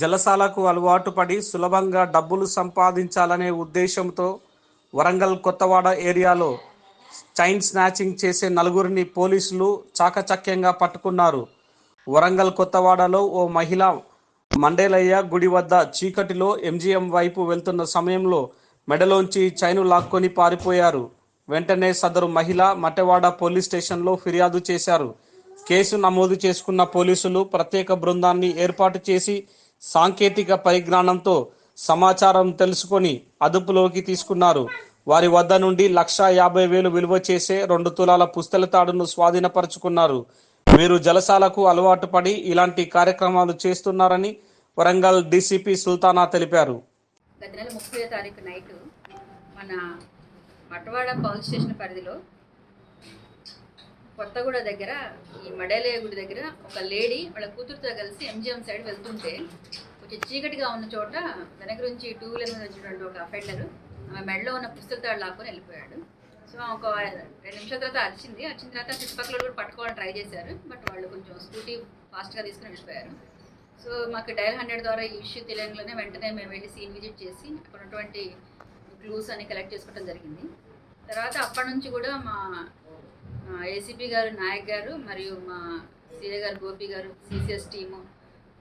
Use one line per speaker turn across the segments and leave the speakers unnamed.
జలసాలకు అలవాటు పడి సులభంగా డబ్బులు సంపాదించాలనే ఉద్దేశంతో వరంగల్ కొత్తవాడ ఏరియాలో చైన్ స్నాచింగ్ చేసే నలుగురిని పోలీసులు చాకచక్యంగా పట్టుకున్నారు. వరంగల్ కొత్తవాడలో ఓ మహిళ మండేలయ్య గుడి వద్ద చీకటిలో ఎంజీఎం వైపు వెళ్తున్న సమయంలో మెడలోంచి చైను లాక్కొని పారిపోయారు. వెంటనే సదరు మహిళ మటెవాడ పోలీస్ స్టేషన్లో ఫిర్యాదు చేశారు. కేసు నమోదు చేసుకున్న పోలీసులు ప్రత్యేక బృందాన్ని ఏర్పాటు చేసి సాంకేతిక పరిజ్ఞానంతో సమాచారం తెలుసుకొని అదుపులోకి తీసుకున్నారు. వారి వద్ద నుండి లక్ష యాభై వేలు విలువ చేసే రెండు తులాల పుస్తల తాడును స్వాధీనపరుచుకున్నారు. వీరు జలసాలకు అలవాటు పడి ఇలాంటి కార్యక్రమాలు చేస్తున్నారని వరంగల్ డీసీపీ సుల్తానా తెలిపారు.
గత నెల ముప్పై తారీఖు నైట్ మన మటవాడ పోలీస్ స్టేషన్ పరిధిలో కొత్తగూడ దగ్గర ఈ మడేలయ్య గుడి దగ్గర ఒక లేడీ వాళ్ళ కూతురుతో కలిసి ఎంజిఎం సైడ్ వెళ్తుంటే కొంచెం చీకటిగా ఉన్న చోట వెనక నుంచి టూ వీలర్ మీద వచ్చినటువంటి ఒక అఫెండర్ ఆమె మెడలో ఉన్న పుస్తల తాడు లాక్కొని వెళ్ళిపోయాడు. సో ఒక రెండు నిమిషాల తర్వాత అరిచింది. వచ్చిన తర్వాత చుట్టుపక్కల కూడా పట్టుకోవాలని ట్రై చేశారు. బట్ వాళ్ళు కొంచెం స్కూటీ ఫాస్ట్గా తీసుకుని వెళ్ళిపోయారు. సో మాకు డైల్ హండ్రెడ్ ద్వారా ఈ ఇష్యూ తెలియగానే వెంటనే మేము వెళ్ళి సీన్ విజిట్ చేసి అక్కడ ఉన్నటువంటి క్లూస్ అని కలెక్ట్ చేసుకోవడం జరిగింది. తర్వాత అప్పటి నుంచి కూడా మా ఏసీపీ గారు నాయక్ గారు మరియు మా సీఏ గారు గోపి గారు సిసిఎస్ టీము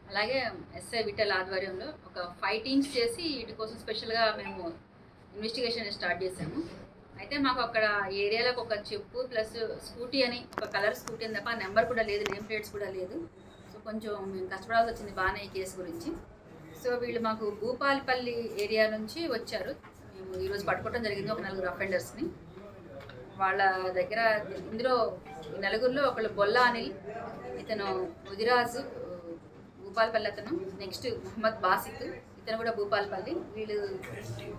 అలాగే ఎస్ఐ విఠల్ ఆధ్వర్యంలో ఒక ఫైవ్ టీమ్స్ చేసి వీటి కోసం స్పెషల్గా మేము ఇన్వెస్టిగేషన్ స్టార్ట్ చేసాము అయితే మాకు అక్కడ ఏరియాలకు ఒక చెప్పు ప్లస్ స్కూటీ అని ఒక కలర్ స్కూటీ అని తప్ప నెంబర్ కూడా లేదు నేమ్ ప్లేట్స్ కూడా లేదు. సో కొంచెం మేము కష్టపడాల్సి వచ్చింది బాగానే ఈ కేసు గురించి. సో వీళ్ళు మాకు భూపాలపల్లి ఏరియా నుంచి వచ్చారు. మేము ఈరోజు పట్టుకోవడం జరిగింది ఒక నలుగురు అఫెండర్స్ని వాళ్ళ దగ్గర ఇందులో నలుగురిలో ఒకళ్ళు బొల్ల అనిల్ ఇతను ముదిరాజు భూపాలపల్లి అతను నెక్స్ట్ మహమ్మద్ బాసిత్ ఇతను కూడా భూపాలపల్లి. వీళ్ళు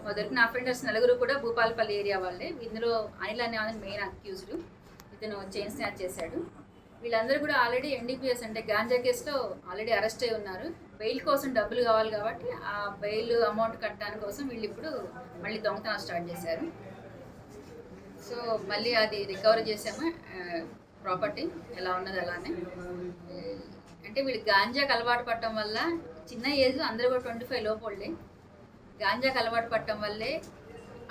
మొదటి నా అఫెండర్స్ నలుగురు కూడా భూపాలపల్లి ఏరియా వాళ్ళే. ఇందులో అనిల్ అనే మెయిన్ అక్యూజ్డ్ ఇతను చైన్ స్నాచ్ చేశాడు. వీళ్ళందరూ కూడా ఆల్రెడీ ఎన్డీపీఎస్ అంటే గాంజా కేసులో ఆల్రెడీ అరెస్ట్ అయి ఉన్నారు. బెయిల్ కోసం డబ్బులు కావాలి కాబట్టి ఆ బెయిల్ అమౌంట్ కట్టడానికి కోసం వీళ్ళు ఇప్పుడు మళ్ళీ దొంగతనం స్టార్ట్ చేశారు. సో మళ్ళీ అది రికవర్ చేసాము ప్రాపర్టీ ఎలా ఉన్నది అలానే. అంటే వీళ్ళు గాంజాకి అలవాటు పడటం వల్ల చిన్న ఏజ్ అందరూ కూడా ట్వంటీ ఫైవ్ లోపలే గాంజాకి అలవాటు పడటం వల్లే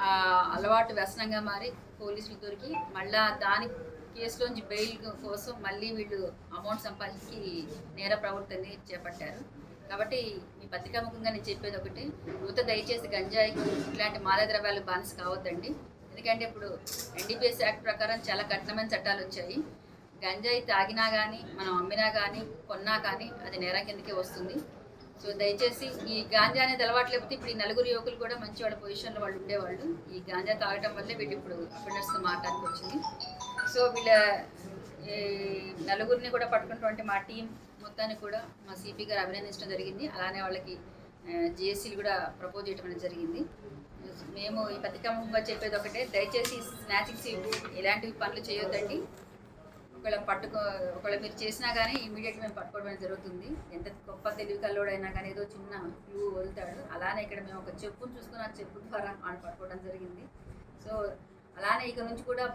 ఆ అలవాటు వ్యసనంగా మారి పోలీసులు దొరికి మళ్ళా దాని కేసులోంచి బెయిల్ కోసం మళ్ళీ వీళ్ళు అమౌంట్ సంపాదించి నేర ప్రవృత్తిని చేపట్టారు. కాబట్టి మీ పత్రికాముఖంగా నేను చెప్పేది ఒకటి యువత దయచేసి గంజాయికి ఇట్లాంటి మాదద్రవ్యాలు బానిస కావద్దండి. ఎందుకంటే ఇప్పుడు ఎన్డీపీఎస్ యాక్ట్ ప్రకారం చాలా కఠినమైన చట్టాలు వచ్చాయి. గంజాయి తాగినా కానీ మనం అమ్మినా కానీ కొన్నా కానీ అది నేరం కిందకే వస్తుంది. సో దయచేసి ఈ గాంజా అనేది అలవాటు లేకపోతే ఇప్పుడు ఈ నలుగురు యువకులు కూడా మంచి వాళ్ళ పొజిషన్లో వాళ్ళు ఉండేవాళ్ళు. ఈ గాంజా తాగటం వల్లే వీళ్ళు ఇప్పుడు అఫెండర్స్తో మాట్లాడానికి వచ్చింది. సో వీళ్ళ ఈ నలుగురిని కూడా పట్టుకున్నటువంటి మా టీం మొత్తాన్ని కూడా మా సిపి గారు అభినందించడం జరిగింది. అలానే వాళ్ళకి జిఎస్సీలు కూడా ప్రపోజ్ చేయడం అనేది జరిగింది. మేము ఈ పత్రికాముఖంగా చెప్పేది ఒకటే దయచేసి స్నాచింగ్స్ ఇలాంటివి పనులు చేయొద్దండి. ఒకవేళ పట్టుకో ఒకవేళ మీరు చేసినా కానీ ఇమీడియట్ మేము పట్టుకోవడం అనేది జరుగుతుంది. ఎంత గొప్ప తెలివి కల్లోడైనా కానీ ఏదో చిన్న క్లూ వదులుతాడు. అలానే ఇక్కడ మేము ఒక చెప్పును చూసుకుని ఆ చెప్పు ద్వారా వాళ్ళు పట్టుకోవడం జరిగింది. సో అలానే ఇక నుంచి కూడా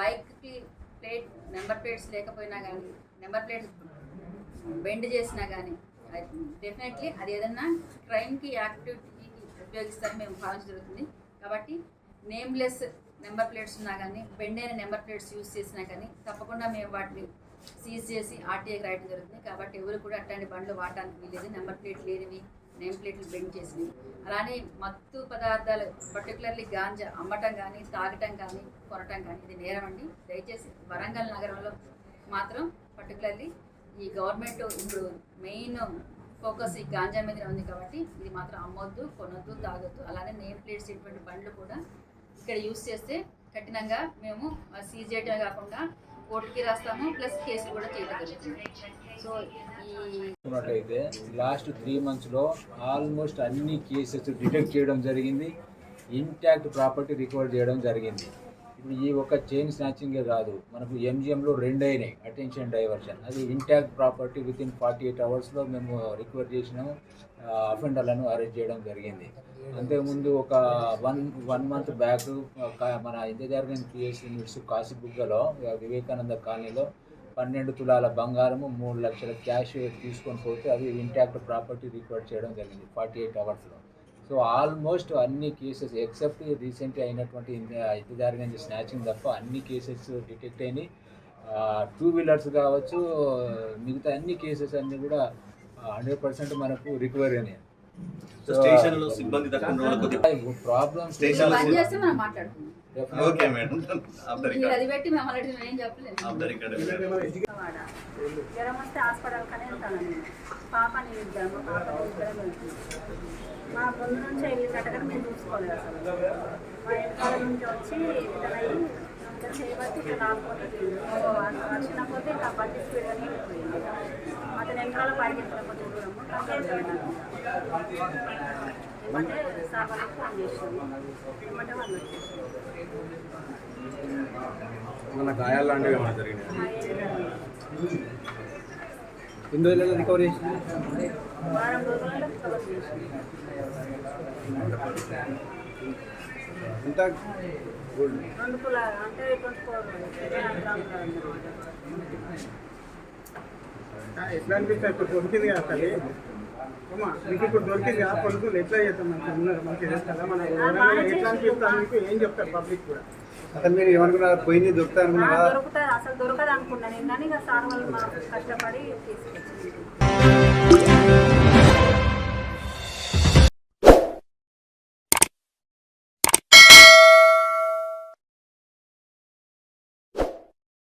బైక్కి ప్లేట్ నెంబర్ ప్లేట్స్ లేకపోయినా కానీ నెంబర్ ప్లేట్స్ బెండ్ చేసినా కానీ డెఫినెట్లీ అది ఏదన్నా క్రైమ్కి యాక్టివిటీకి ఉపయోగిస్తారని మేము భావించడం జరుగుతుంది. కాబట్టి నేమ్లెస్ నెంబర్ ప్లేట్స్ ఉన్నా కానీ బెండ్ అయిన నెంబర్ ప్లేట్స్ యూజ్ చేసినా కానీ తప్పకుండా మేము వాటిని సీజ్ చేసి ఆర్టీఐకి రాయడం జరుగుతుంది. కాబట్టి ఎవరు కూడా అట్లాంటి బండ్లు వాడటానికి వీలేదు నెంబర్ ప్లేట్ లేనివి నేమ్ ప్లేట్లు బెండ్ చేసినవి. అలానే మత్తు పదార్థాలు పర్టికులర్లీ గాంజా అమ్మటం కానీ తాగటం కానీ కొనటం కానీ ఇది నేరం అండి. దయచేసి వరంగల్ నగరంలో మాత్రం పర్టికులర్లీ ఈ గవర్నమెంట్ ఇప్పుడు మెయిన్ ఫోకస్ ఈ గాంజా మీద ఉంది కాబట్టి ఇది మాత్రం అమ్మొద్దు కొనొద్దు తాగొద్దు. అలానే నేమ్ ప్లేట్స్ ఇటువంటి బండ్లు కూడా ఇక్కడ యూస్ చేస్తే కఠినంగా మేము సీజ్ చేయడమే కాకుండా కోర్టుకి రాస్తాము ప్లస్ కేసులు కూడా చేయడం సో ఈ
లాస్ట్ త్రీ మంత్స్లో ఆల్మోస్ట్ అన్ని కేసెస్ డిటెక్ట్ చేయడం జరిగింది. ఇంటాక్ట్ ప్రాపర్టీ రికవర్ చేయడం జరిగింది. ఇప్పుడు ఈ ఒక చైన్ స్నాచింగ్ కాదు మనకు ఎంజిఎంలో రెండు అయినాయి అటెన్షన్ డైవర్షన్ అది intact property within forty eight అవర్స్లో మేము రికవర్ చేసినాము అఫెండర్లను అరెస్ట్ చేయడం జరిగింది. అంతకుముందు ఒక వన్ వన్ మంత్ బ్యాక్ మన ఇంద్రజార్గన్ పిఎస్ యూనిట్స్ కాశీబుగ్గలో వివేకానంద కాలనీలో పన్నెండు తులాల బంగారము మూడు లక్షల క్యాష్ తీసుకొని పోతే అది ఇంటాక్ట్ ప్రాపర్టీ రికవర్ చేయడం జరిగింది ఫార్టీ ఎయిట్ అవర్స్లో సో ఆల్మోస్ట్ అన్ని కేసెస్ ఎక్సెప్ట్ రీసెంట్ అయినటువంటి ఇంద- ఇది జరిగిన స్నాచింగ్ తప్ప అన్ని కేసెస్ డిటెక్ట్ అయినాయి. టూ వీలర్స్ కావచ్చు మిగతా అన్ని కేసెస్ అన్నీ కూడా హండ్రెడ్ పర్సెంట్ మనకు రికవరీ అయినాయి.
స్టేషన్లో సిబ్బంది స్టేషన్
మనం మాట్లాడుకుందాం.
Okay madam.
అది పెట్టి మేము అలర్ట్ ఏం చెప్పలేదు
జ్వరం వస్తే హాస్పిటల్ కనే వెళ్తాను నేను. పాపని ఇద్దాము పాపని ఇద్దరం వెళ్తుంది మా ముందు నుంచి వెళ్ళి కట్టగా మేము చూసుకోలేదు అసలు. మా వెనకాల నుంచి వచ్చి ఇంకా చేయబట్టి ఇట్లా లాక్కొని వచ్చిన పోతే ఇంకా బండి స్పీడ్గా వెళ్ళిపోయింది. అతను వెనకాల పరిగెత్తిన కొంచెం
మన గాయాలు లాంటివి ఏమైనా జరిగినాయి? ఎన్ని రోజులలో రికవరీ చేసింది ఎంత? గోల్డ్
ఎట్లా అనిపిస్తుంది? ఇప్పుడు దొరికింది కదా మీకు ఇప్పుడు దొరికింది ఎట్లా చేస్తాం మంచిగా ఉన్నారు మంచిగా చేస్తారా మన ఎట్లా మీకు ఏం చెప్తారు పబ్లిక్ కూడా?
అసలు మీరు ఏమనుకున్నారు? పోయింది దొరుకుతా అనుకున్నారా?
దొరుకుతుంది అసలు దొరకదు అనుకున్నాను నేను కానీ సార్ వాళ్ళు మాకు కష్టపడి తీసుకొచ్చింది